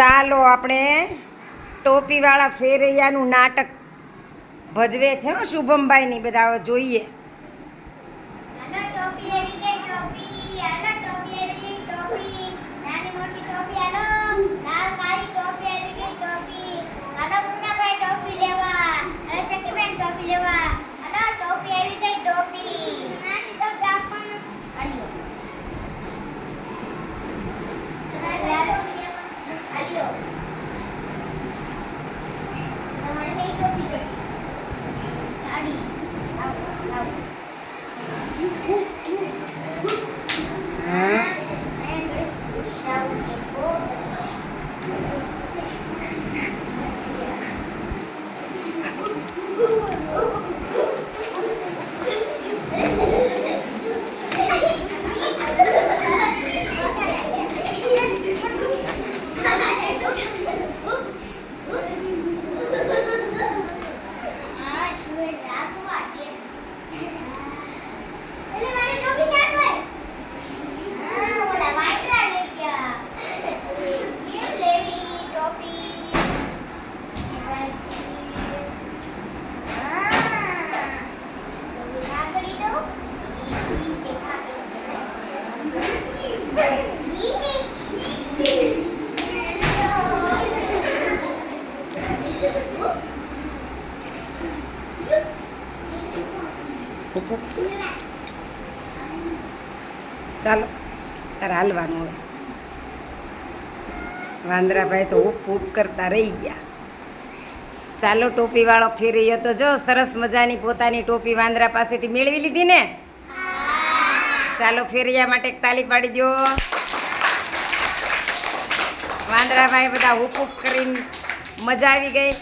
ચાલો આપણે ટોપીવાળા ફેરૈયાનું નાટક ભજવે છે હો શુભમભાઈની. બધા જોઈએ હાલો ટોપી લેવી ગઈ ટોપી હાલો ટોપી લેવી ગઈ ટોપી નાની મોટી ટોપી હાલો લાલ કાળી ટોપી આવી ગઈ ટોપી હાલો મુન્નાભાઈ ટોપી લેવા હાલો ચક્કીબેન ટોપી લેવા હાલો ટોપી આવી ગઈ ટોપી નાની ટોપી આપવાનું હાલો હાલો હાલો તમારે કઈ ટોપી જોઈએ સાડી આવો આવો હા એટલે મારે ટોપી ક્યાં ગઈ હા, ઓલા વાંદરા લઈ ગયા. કેમ લેવી ટોપી? હા. ઓલી કાકડી દઉં? ઈ- ઈ છે ચાલો, તારે હાલવાનું હવે. વાંદરાભાઈ તો ઉપ ઉપ કરતા રહી ગયા. ચાલો, ટોપીવાળો ફેરી તો જો, સરસ મજાની પોતાની ટોપી વાંદરા પાસેથી મેળવી લીધી ને. ચાલો ફેરિયા માટે તાલી પાડી દો વાંદરાભાઈ બધા હુક કરીને મજા આવી ગઈ.